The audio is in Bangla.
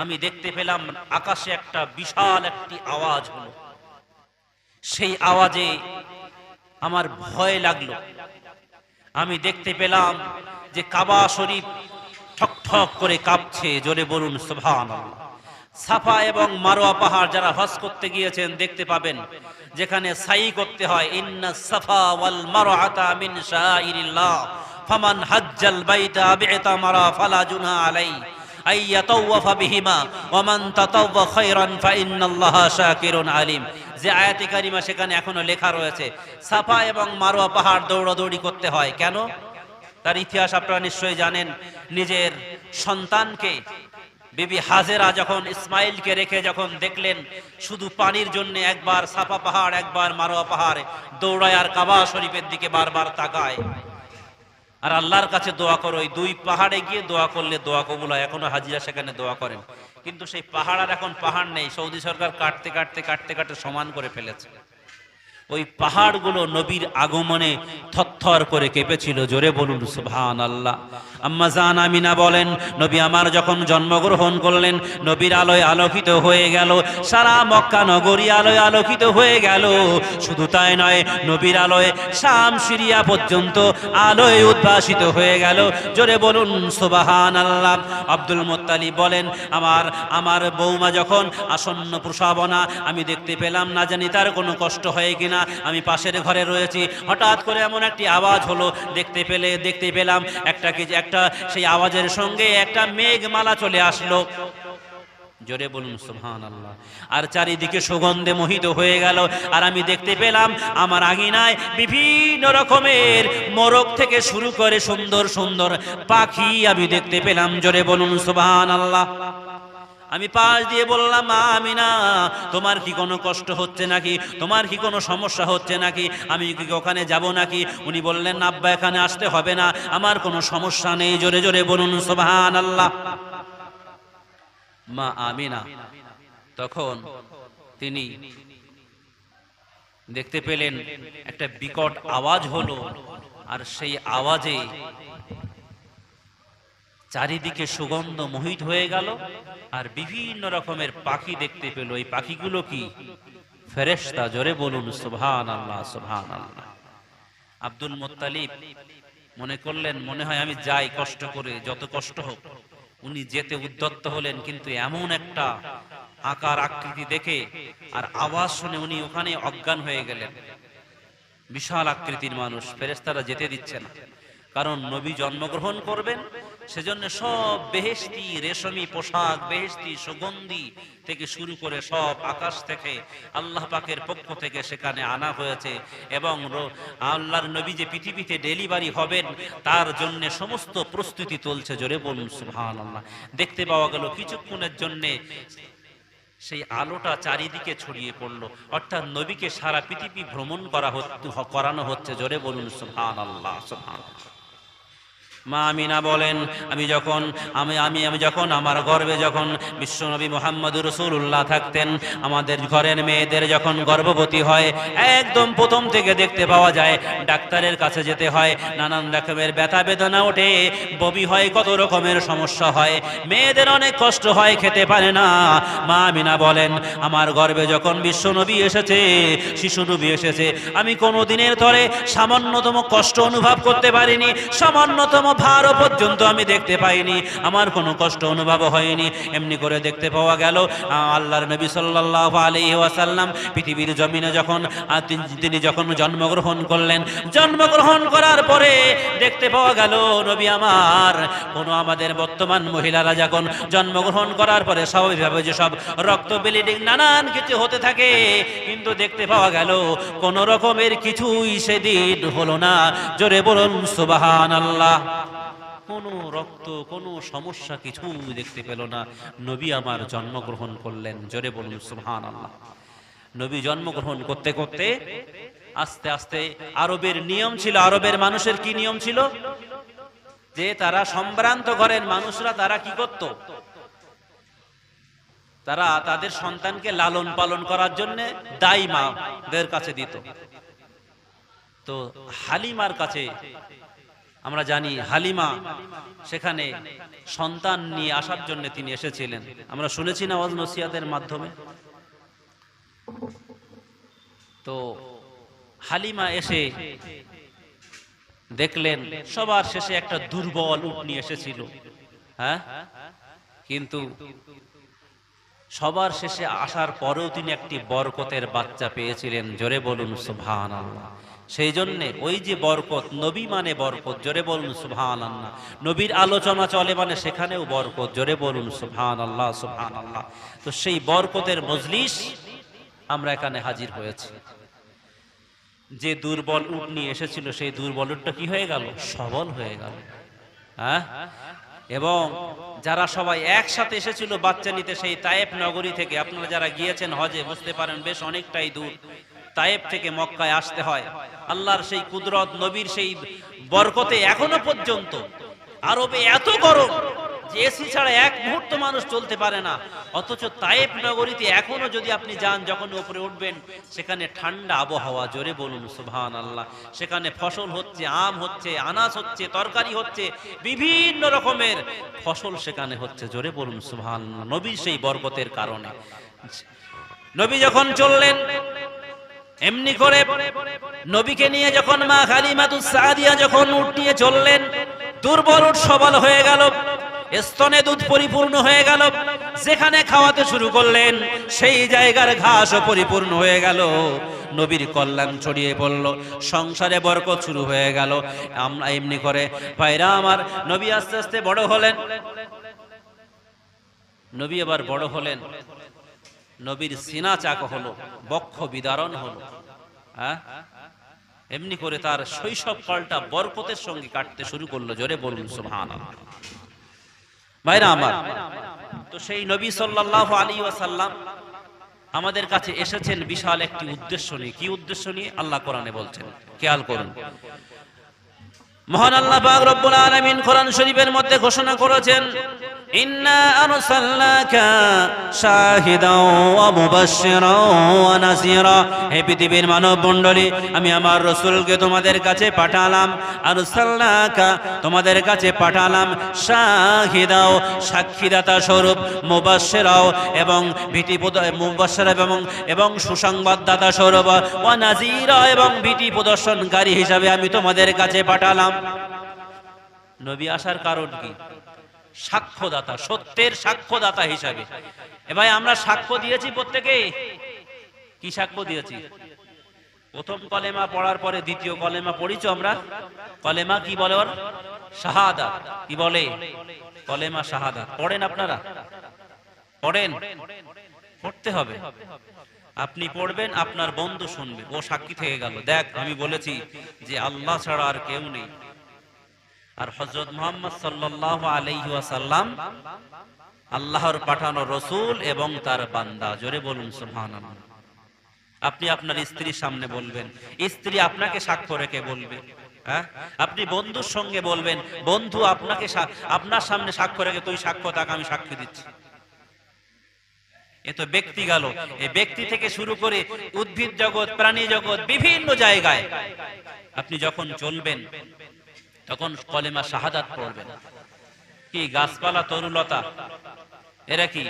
আমি দেখতে পেলাম আকাশে একটা বিশাল একটি আওয়াজ হলো। সেই আওয়াজে আমার ভয় লাগল। আমি দেখতে পেলাম যে কাবা শরীফ ঠক ঠক করে কাঁপছে, জোরে বলুন সুবহান সাফা এবং মারোয়া পাহাড় যারা হজ করতে গিয়েছেন, দেখতে পাবেন, যেখানে সাই করতে হয়, ইন্না সাফা ওয়াল মারওয়াতা মিন শাইরিল্লাহ ফামান হাজ্জাল বাইতা বি'তামারা ফালা জুনহা আলাই আই ইয়াতাওয়াফা বিহিমা, ওয়া মান তাতাওয়া খায়রান ফা ইন্নাল্লাহা শাকিরুন আলিম। যে আয়াতে কারিমা সেখানে এখনও লেখা রয়েছে, সাফা এবং মারোয়া পাহাড় দৌড়াদৌড়ি করতে হয়। কেন? তার ইতিহাস আপনারা নিশ্চয়ই জানেন, নিজের সন্তানকে, বিবি হাজেরা যখন ইসমাইলকে রেখে যখন দেখলেন, শুধু পানির জন্য একবার সাফা পাহাড়, একবার মারোয়া পাহাড় দৌড়ায় আর কাবা শরীফের দিকে বারবার তাকায়। আর আল্লাহর কাছে দোয়া করো ওই দুই পাহাড়ে গিয়ে দোয়া করলে দোয়া কবুল হয়। এখনও হাজিরা সেখানে দোয়া করেন। কিন্তু সেই পাহাড় আর এখন পাহাড় নেই, সৌদি সরকার কাটতে কাটতে কাটতে কাটতে সমান করে ফেলেছে। ওই পাহাড়গুলো নবীর আগমনে থরথর করে কেঁপেছিল। জোরে বলুন সুবহান আল্লাহ আম্মা জান আমিনা বলেন, নবী আমার যখন জন্মগ্রহণ করলেন, নবীর আলোয় আলোকিত হয়ে গেল। সারা মক্কা নগরী আলোয় আলোকিত হয়ে গেল। শুধু তাই নয়, নবীর আলোয় শাম সিরিয়া পর্যন্ত আলোয় উদ্ভাসিত হয়ে গেল। জোরে বলুন সুবাহান আল্লাহ আব্দুল মোত্তালিব বলেন, আমার আমার বৌমা যখন আসন্ন প্রসাবনা, আমি দেখতে পেলাম না জানি তার কোনো কষ্ট হয় কিনা। আমি পাশের ঘরে রয়েছি। হঠাৎ করে এমন একটি আওয়াজ হলো, দেখতে পেলে, দেখতে পেলাম একটা কি, একটা সেই আওয়াজের সঙ্গে একটা মেঘমালা চলে আসলো। জোরে বলুন সুবহান আল্লাহ আর চারিদিকে সুগন্ধে মোহিত হয়ে গেল। আর আমি দেখতে পেলাম, আমার আগিনায় বিভিন্ন রকমের মোরগ থেকে শুরু করে সুন্দর সুন্দর পাখি আমি দেখতে পেলাম। জোরে বলুন সুবহান আল্লাহ আমি পাশ দিয়ে বললাম মা আমি না তোমার কি কোনো কষ্ট হচ্ছে নাকি? তোমার কি কোনো সমস্যা হচ্ছে নাকি? আমি কি ওখানে যাব নাকি? উনি বললেন, আব্বা, এখানে আসতে হবে না। আমার কোনো সমস্যা নেই। জোরে জোরে বলুন সুবহান আল্লাহ মা আমিনা তখন তিনি দেখতে পেলেন, একটা বিকট আওয়াজ হলো, আর সেই আওয়াজে চারিদিকে সুগন্ধ মোহিত হয়ে গেল আর বিভিন্ন রকমের পাখি দেখতে পেল। এই পাখিগুলো কি? ফেরেশতা জোরে বলুন সুবহান আল্লাহ সুবহান আল্লাহ আব্দুল মোত্তালিব মনে করলেন, মনে হয় আমি যাই কষ্ট করে, যত কষ্ট হোক, উনি যেতে উদ্যত্ত হলেন, কিন্তু এমন একটা আকার আকৃতি দেখে আর আওয়াজ শুনে উনি ওখানে অজ্ঞান হয়ে গেলেন। বিশাল আকৃতির মানুষ ফেরেস্তারা যেতে দিচ্ছে না, কারণ নবী জন্মগ্রহণ করবেন সেজন্য সব বেহেস্তি রেশমি, পোশাক বেহেস্তি সুগন্ধি থেকে শুরু করে সব আকাশ থেকে আল্লাহ পাকের পক্ষ থেকে সেখানে আনা হয়েছে এবং আল্লাহর নবী যে পৃথিবীতে ডেলিভারি হবেন, তার জন্য সমস্ত প্রস্তুতি চলছে। জোরে বলুন সুবহান আল্লাহ দেখতে পাওয়া গেল, কিছুক্ষণের জন্যে সেই আলোটা চারিদিকে ছড়িয়ে পড়ল। অর্থাৎ নবীকে সারা পৃথিবী ভ্রমণ করা করানো হচ্ছে। জোরে বলুন সুবহান আল্লাহ সুবহান মা আমিনা বলেন, আমি যখন, আমি আমি আমি যখন আমার গর্বে যখন বিশ্বনবী মোহাম্মদ রসুল্লাহ থাকতেন, আমাদের ঘরের মেয়েদের যখন গর্ভবতী হয়, একদম প্রথম থেকে দেখতে পাওয়া যায়, ডাক্তারের কাছে যেতে হয়, নানান রকমের ব্যথা বেদনা ওঠে ববি হয়, কত রকমের সমস্যা হয়, মেয়েদের অনেক কষ্ট হয়, খেতে পারে না। মা আমিনা বলেন, আমার গর্বে যখন বিশ্বনবী এসেছে শিশু নবী এসেছে, আমি কোনো দিনের ধরে সামান্যতম কষ্ট অনুভব করতে পারিনি, সামান্যতম ভারও পর্যন্ত আমি দেখতে পাইনি। আমার কোনো কষ্ট অনুভব হয়নি। এমনি করে দেখতে পাওয়া গেল আল্লাহর নবী সাল্লাল্লাহু আলাইহি ওয়াসাল্লাম পৃথিবীর জমিনে যখন তিনি- যখন জন্মগ্রহণ করলেন, জন্মগ্রহণ করার পরে দেখতে পাওয়া গেল, নবী আমার, কোনো আমাদের বর্তমান মহিলারা যখন জন্মগ্রহণ করার পরে স্বাভাবিকভাবে যে সব রক্ত ব্লিডিং নানান কিছু হতে থাকে, কিন্তু দেখতে পাওয়া গেল, কোন রকমের কিছুই সেদিন হলো না। জোরে বলুন সুবাহান আল্লাহ কোনো রক্ত, কোনো সমস্যা কিছু দেখতে পেল না। নবী আমার জন্মগ্রহণ করলেন, জোরে বলুন সুবহান আল্লাহ নবী জন্মগ্রহণ করতে করতে আস্তে আস্তে আরবের নিয়ম ছিল, আরবের মানুষের কি নিয়ম ছিল? যে তারা সম্ভ্রান্ত ঘরের মানুষরা তারা কি করত? তারা তাদের সন্তানকে লালন পালন করার জন্য দাই মাদের কাছে দিত। তো হালিমার কাছে আমরা জানি হালিমা সেখানে সন্তান নিয়ে আসার জন্য তিনি এসেছিলেন। আমরা শুনেছি না ওয়াজ নসিয়াদের মাধ্যমে? তো হালিমা এসে দেখলেন, সবার শেষে একটা দুর্বল উট নিয়ে এসেছিল। হ্যাঁ? কিন্তু সবার শেষে আসার পরেও তিনি একটি বরকতের বাচ্চা পেয়েছিলেন। জোরে বলুন আল্লাহ সেই জন্য ওই যে বরকত, নবী মানে বরকত, জোরে বলুন সুবহান আল্লাহ নবীর আলোচনা চলে মানে সেখানেও বরকত, জোরে বলুন সুবহান আল্লাহ সুবহান আল্লাহ তো সেই বরকতের মজলিস আমরা এখানে হাজির হয়েছি। যে দুর্বল উট নিয়ে এসেছিল, সেই দুর্বল উটটা কি হয়ে গেল? সবল হয়ে গেল। হ্যাঁ? এবং যারা সবাই একসাথে এসেছিল বাচ্চা নিতে, সেই তায়েব নগরী থেকে, আপনারা যারা গিয়েছেন হজে, বুঝতে পারেন বেশ অনেকটাই দূর। তায়েব থেকে মক্কায় আসতে হয়। আল্লাহর সেই কুদরত, নবীর সেই বরকতে এখনও পর্যন্ত। আরবে এত গরম, যে এসি ছাড়া এক মুহূর্ত মানুষ চলতে পারে না। অথচ তায়েব নগরীতে এখনও যদি আপনি যান, যখন উপরে উঠবেন, সেখানে ঠান্ডা আবহাওয়া, জোরে বলুন সুবহান আল্লাহ সেখানে ফসল হচ্ছে, আম হচ্ছে, আনাজ হচ্ছে, তরকারি হচ্ছে, বিভিন্ন রকমের ফসল সেখানে হচ্ছে, জোরে বলুন আল্লাহ। নবীর সেই বরকতের কারণে। নবী যখন চললেন এমনি করে নবীকে নিয়ে যখন মা খালিমাতুস সাদিয়া যখন উঠ নিয়ে চললেন, দুর্বল উঠ সবল হয়ে গেল, স্তনে দুধ পরিপূর্ণ হয়ে গেল, যেখানে খাওয়াতে শুরু করলেন, সেই জায়গার ঘাসও পরিপূর্ণ হয়ে গেল। নবীর কল্যাণ ছড়িয়ে পড়ল, সংসারে বরকত শুরু হয়ে গেল। আমরা এমনি করে ভাইরা আমার নবী আস্তে আস্তে বড় হলেন। নবী এবার বড় হলেন। নবীর সিনা চাক হলো, বক্ষ বিদারণ হলো। হ্যাঁ? এমনি করে তার শৈশব কালটা বরকতের সঙ্গে কাটতে শুরু করল, জোরে বলুন সুবহান ভাইরা আমার, তো সেই নবী সাল্লাল্লাহু আলাইহি ওয়াসাল্লাম আমাদের কাছে এসেছেন বিশাল একটি উদ্দেশ্য নিয়ে। কি উদ্দেশ্য নিয়ে? আল্লাহ কোরআনে বলছেন, খেয়াল করুন। মহান আল্লাহ পাক রব্বুল আলামিন কোরআন শরীফের মধ্যে ঘোষণা করেছেন ওয়া পৃথিবীর মানব মণ্ডলী আমি আমার রসুলকে তোমাদের কাছে পাঠালাম। আরসালনাকা তোমাদের কাছে পাঠালাম শাহিদাও, সাক্ষীদাতা স্বরূপ, মুবাশশিরাও এবং ভীতি মুবাশশিরা এবং এবং সুসংবাদদাতা স্বরূপ। ওয়া নাজিরা এবং ভীতি প্রদর্শনকারী হিসাবে আমি তোমাদের কাছে পাঠালাম। নবী আসার কারণ কি? সাক্ষ্যদাতা, সত্যের সাক্ষ্যদাতা হিসাবে। এ ভাই, আমরা সাক্ষ্য দিয়েছি প্রত্যেকে? কি সাক্ষ্য দিয়েছি? প্রথম কলেমা পড়ার পরে দ্বিতীয় কলেমা পড়িছো আমরা? কলেমা কি বলে ওর? শাহাদা। কি বলে? কলেমা শাহাদা। পড়েন আপনারা? পড়েন? পড়তে হবে। আপনি পড়বেন, আপনার বন্ধু শুনবে। ও সাক্ষী থেকে গেল। দেখ, আমি বলেছি যে আল্লাহ ছাড়া আর কেউ নেই। আর হজরত মোহাম্মদ সাল্লাহ আলাইহি ওয়াসাল্লাম আল্লাহর পাঠানো রসুল এবং তার বান্দা। জোরে বলুন, সুবহানাল্লাহ। আপনি আপনার স্ত্রীর সামনে বলবেন। স্ত্রী আপনাকে সাক্ষ্য রেখে বলবে হ্যাঁ? আপনি বন্ধুর সঙ্গে বলবেন, বন্ধু, আপনাকে আপনার সামনে সাক্ষ্য রেখে তুই সাক্ষ্য তাকে আমি সাক্ষ্য দিচ্ছি। এ তো ব্যক্তি গেল। এই ব্যক্তি থেকে শুরু করে উদ্ভিদ জগৎ, প্রাণী জগৎ, বিভিন্ন জায়গায় আপনি যখন চলবেন তখন কলেমা শাহাদাত পড়বেন। কি গাছপালা তরুলতা? এরা কি?